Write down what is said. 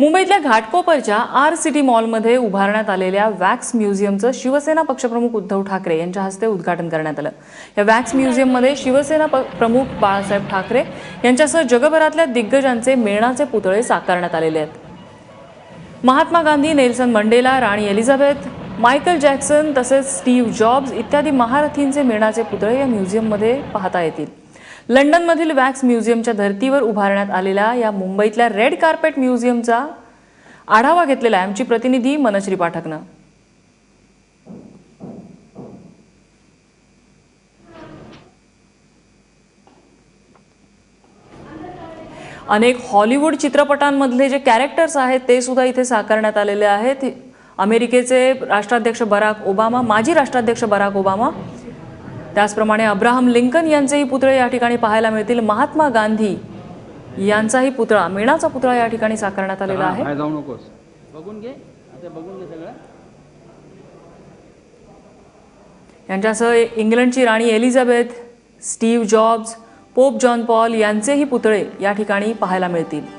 मुंबईतल्या घाटकोपरच्या R city मॉलमध्ये उभारण्यात आलेल्या वॅक्स म्युझियमचं शिवसेना पक्षप्रमुख उद्धव ठाकरे यांच्या हस्ते उद्घाटन करण्यात आलं. या वॅक्स म्युझियममध्ये शिवसेना प- प्रमुख बाळासाहेब ठाकरे यांच्यासह जगभरातल्या दिग्गजांचे मेणाचे पुतळे साकारण्यात आलेले आहेत. महात्मा गांधी नेल्सन मंडेला राणी एलिझाबेथ मायकल जॅक्सन तसेच स्टीव्ह जॉब्स इत्यादी महारथींचे मेणाचे पुतळे या म्युझियममध्ये पाहता येतील. लंडनमधील वॅक्स म्युझियमच्या धर्तीवर उभारण्यात आलेल्या या मुंबईतल्या रेड कार्पेट म्युझियमचा आढावा घेतलेला आहे आमची प्रतिनिधी मनश्री पाठकनं. अनेक हॉलिवूड चित्रपटांमधले जे कॅरेक्टर्स आहेत ते सुद्धा इथे साकारण्यात आलेले आहेत. अमेरिकेचे राष्ट्राध्यक्ष बराक ओबामा माजी राष्ट्राध्यक्ष बराक ओबामा त्याचप्रमाणे अब्राहम लिंकन यांचेही पुतळे या ठिकाणी पाहायला मिळतील. महात्मा गांधी यांचाही पुतळा मेणाचा पुतळा या ठिकाणी साकारण्यात आलेला आहे. बाहेर जाऊ नकोस. बघून घे. बघून घे सगळं. यांच्यासह इंग्लंडची राणी Elizabeth Steve Jobs Pope John Paul यांचेही पुतळे या ठिकाणी पाहायला मिळतील.